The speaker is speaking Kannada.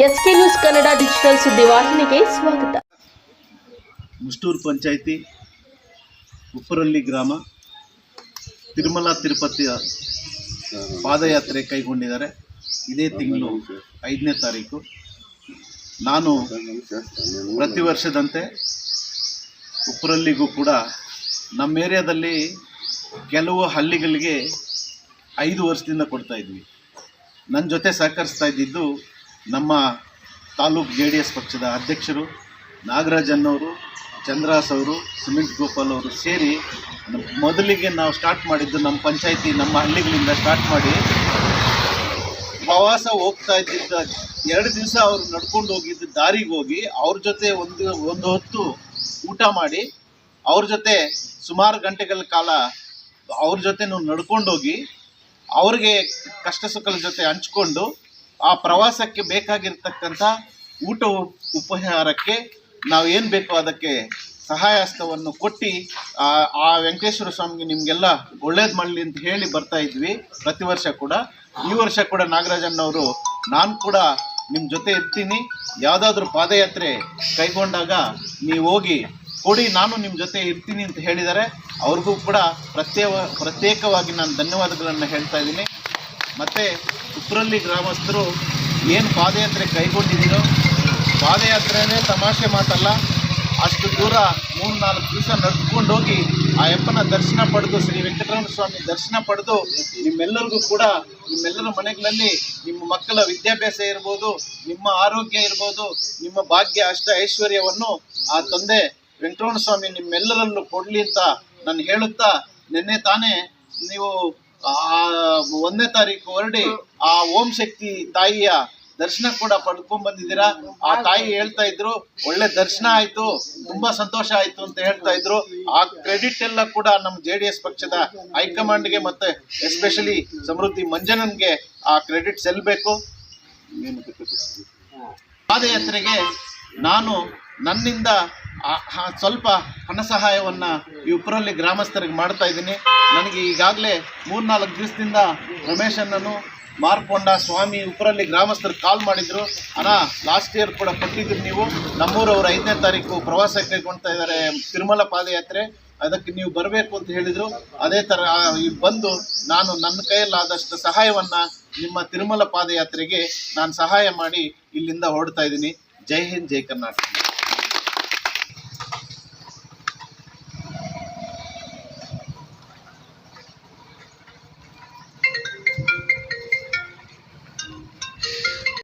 ಎಸ್ಕೆ ನ್ಯೂಸ್ ಕನ್ನಡ ಡಿಜಿಟಲ್ ಸುದ್ದಿವಾಹಿನಿಗೆ ಸ್ವಾಗತ. ಮುಷ್ಟೂರು ಪಂಚಾಯಿತಿ ಉಪ್ಪರಳ್ಳಿ ಗ್ರಾಮ ತಿರುಮಲ ತಿರುಪತಿಯ ಪಾದಯಾತ್ರೆ ಕೈಗೊಂಡಿದ್ದಾರೆ. ಇದೇ ತಿಂಗಳು ಐದನೇ ತಾರೀಕು. ನಾನು ಪ್ರತಿ ವರ್ಷದಂತೆ ಉಪ್ಪರಳ್ಳಿಗೂ ಕೂಡ ನಮ್ಮ ಏರಿಯಾದಲ್ಲಿ ಕೆಲವು ಹಳ್ಳಿಗಳಿಗೆ ಐದು ವರ್ಷದಿಂದ ಕೊಡ್ತಾಯಿದ್ವಿ ನನ್ನ ಜೊತೆ ಸಹಕರಿಸ್ತಾ ಇದ್ದಿದ್ದು ನಮ್ಮ ತಾಲೂಕು ಜೆ ಡಿ ಎಸ್ ಪಕ್ಷದ ಅಧ್ಯಕ್ಷರು ನಾಗರಾಜನ್ನವರು ಚಂದ್ರಾಸ್ ಅವರು, ಸಿಮೆಂಟ್ ಗೋಪಾಲ್ ಅವರು ಸೇರಿ ಮೊದಲಿಗೆ ನಾವು ಸ್ಟಾರ್ಟ್ ಮಾಡಿದ್ದು ನಮ್ಮ ಪಂಚಾಯತಿ, ನಮ್ಮ ಹಳ್ಳಿಗಳಿಂದ ಸ್ಟಾರ್ಟ್ ಮಾಡಿ ಪ್ರವಾಸ ಹೋಗ್ತಾ ಇದ್ದಿದ್ದ ಎರಡು ದಿವಸ ಅವರು ನಡ್ಕೊಂಡು ಹೋಗಿದ್ದ ದಾರಿಗೆ ಹೋಗಿ ಅವ್ರ ಜೊತೆ ಒಂದು ಒಂದು ಹೊತ್ತು ಊಟ ಮಾಡಿ ಅವ್ರ ಜೊತೆ ಸುಮಾರು ಗಂಟೆಗಳ ಕಾಲ ಅವ್ರ ಜೊತೆ ನಾವು ನಡ್ಕೊಂಡೋಗಿ ಅವ್ರಿಗೆ ಕಷ್ಟ ಸುಖದ ಜೊತೆ ಹಂಚ್ಕೊಂಡು ಆ ಪ್ರವಾಸಕ್ಕೆ ಬೇಕಾಗಿರ್ತಕ್ಕಂಥ ಊಟ ಉಪಹಾರಕ್ಕೆ ನಾವು ಏನು ಬೇಕೋ ಅದಕ್ಕೆ ಸಹಾಯ ಹಸ್ತವನ್ನು ಕೊಟ್ಟು, ಆ ವೆಂಕಟೇಶ್ವರ ಸ್ವಾಮಿಗೆ ನಿಮಗೆಲ್ಲ ಒಳ್ಳೇದು ಮಾಡಲಿ ಅಂತ ಹೇಳಿ ಬರ್ತಾ ಇದ್ವಿ. ಪ್ರತಿ ವರ್ಷ ಕೂಡ. ಈ ವರ್ಷ ಕೂಡ ನಾಗರಾಜಣ್ಣವರು ನಾನು ಕೂಡ ನಿಮ್ಮ ಜೊತೆ ಇರ್ತೀನಿ. ಯಾವುದಾದ್ರೂ ಪಾದಯಾತ್ರೆ ಕೈಗೊಂಡಾಗ ನೀವು ಹೋಗಿ ಕೊಡಿ, ನಾನು ನಿಮ್ಮ ಜೊತೆ ಇರ್ತೀನಿ ಅಂತ ಹೇಳಿದ್ದಾರೆ ಅವ್ರಿಗೂ ಕೂಡ ಪ್ರತ್ಯೇಕ ಪ್ರತ್ಯೇಕವಾಗಿ ನಾನು ಧನ್ಯವಾದಗಳನ್ನು ಹೇಳ್ತಾ ಇದ್ದೀನಿ. ಮತ್ತು ಉಪ್ರಲ್ಲಿ ಗ್ರಾಮಸ್ಥರು ಏನು ಪಾದಯಾತ್ರೆ ಕೈಗೊಂಡಿದ್ದೀರೋ ಪಾದಯಾತ್ರೆನೇ ತಮಾಷೆ ಮಾತಲ್ಲ, ಅಷ್ಟು ದೂರ ಮೂರು ನಾಲ್ಕು ದಿವಸ ನಡ್ಕೊಂಡು ಹೋಗಿ ಆ ಯಪ್ಪನ ದರ್ಶನ ಪಡೆದು ಶ್ರೀ ವೆಂಕಟರಮಣ ಸ್ವಾಮಿ ದರ್ಶನ ಪಡೆದು ನಿಮ್ಮೆಲ್ಲರಿಗೂ ಕೂಡ, ನಿಮ್ಮೆಲ್ಲರ ಮನೆಗಳಲ್ಲಿ ನಿಮ್ಮ ಮಕ್ಕಳ ವಿದ್ಯಾಭ್ಯಾಸ ಇರ್ಬೋದು, ನಿಮ್ಮ ಆರೋಗ್ಯ ಇರ್ಬೋದು, ನಿಮ್ಮ ಭಾಗ್ಯ ಅಷ್ಟ ಐಶ್ವರ್ಯವನ್ನು ಆ ತಂದೆ ವೆಂಕಟರಮಣ ಸ್ವಾಮಿ ನಿಮ್ಮೆಲ್ಲರಲ್ಲೂ ಕೊಡಲಿ ಅಂತ ನಾನು ಹೇಳುತ್ತಾ, ನಿನ್ನೆ ತಾನೇ ನೀವು ಆ ಒಂದನೇ ತಾರೀಕು ಹೊರಡಿ ಆ ಓಂ ಶಕ್ತಿ ತಾಯಿಯ ದರ್ಶನ ಕೂಡ ಪಡ್ಕೊಂಡ್ ಬಂದಿದ್ದೀರಾ? ಆ ತಾಯಿ ಹೇಳ್ತಾ ಇದ್ರು ಒಳ್ಳೆ ದರ್ಶನ ಆಯ್ತು ತುಂಬಾ ಸಂತೋಷ ಆಯ್ತು ಅಂತ ಹೇಳ್ತಾ ಇದ್ರು. ಆ ಕ್ರೆಡಿಟ್ ಎಲ್ಲ ಕೂಡ ನಮ್ಮ ಜೆ ಡಿ ಎಸ್ ಪಕ್ಷದ ಹೈಕಮಾಂಡ್ಗೆ ಮತ್ತೆ ಎಸ್ಪೆಷಲಿ ಸಮೃದ್ಧಿ ಮಂಜನನ್ಗೆ ಆ ಕ್ರೆಡಿಟ್ ಸೆಲ್ಬೇಕು. ಪಾದಯಾತ್ರೆಗೆ ನಾನು ನನ್ನಿಂದ ಸ್ವಲ್ಪ ಹಣ ಸಹಾಯವನ್ನು ಈ ಉಪ್ಪರಲ್ಲಿ ಗ್ರಾಮಸ್ಥರಿಗೆ ಮಾಡ್ತಾ ಇದ್ದೀನಿ. ನನಗೆ ಈಗಾಗಲೇ ಮೂರ್ನಾಲ್ಕು ದಿವಸದಿಂದ ರಮೇಶನನ್ನು ಮಾರ್ಕೊಂಡ ಸ್ವಾಮಿ ಉಪ್ಪರಲ್ಲಿ ಗ್ರಾಮಸ್ಥರು ಕಾಲ್ ಮಾಡಿದ್ರು. ಅಣ್ಣ ಲಾಸ್ಟ್ ಇಯರ್ ಕೂಡ ಕೊಟ್ಟಿದ್ರು ನೀವು. ನಮ್ಮೂರವರು ಐದನೇ ತಾರೀಕು ಪ್ರವಾಸ ಕೈಗೊಳ್ತಾ ಇದ್ದಾರೆ ತಿರುಮಲ ಪಾದಯಾತ್ರೆ. ಅದಕ್ಕೆ ನೀವು ಬರಬೇಕು ಅಂತ ಹೇಳಿದರು. ಅದೇ ಥರ ಈ ಬಂದು ನಾನು ನನ್ನ ಕೈಯಲ್ಲಾದಷ್ಟು ಸಹಾಯವನ್ನು ನಿಮ್ಮ ತಿರುಮಲ ಪಾದಯಾತ್ರೆಗೆ ನಾನು ಸಹಾಯ ಮಾಡಿ ಇಲ್ಲಿಂದ ಹೊರಡ್ತಾ ಇದ್ದೀನಿ. ಜೈ ಹಿಂದ್, ಜೈ ಕರ್ನಾಟಕ.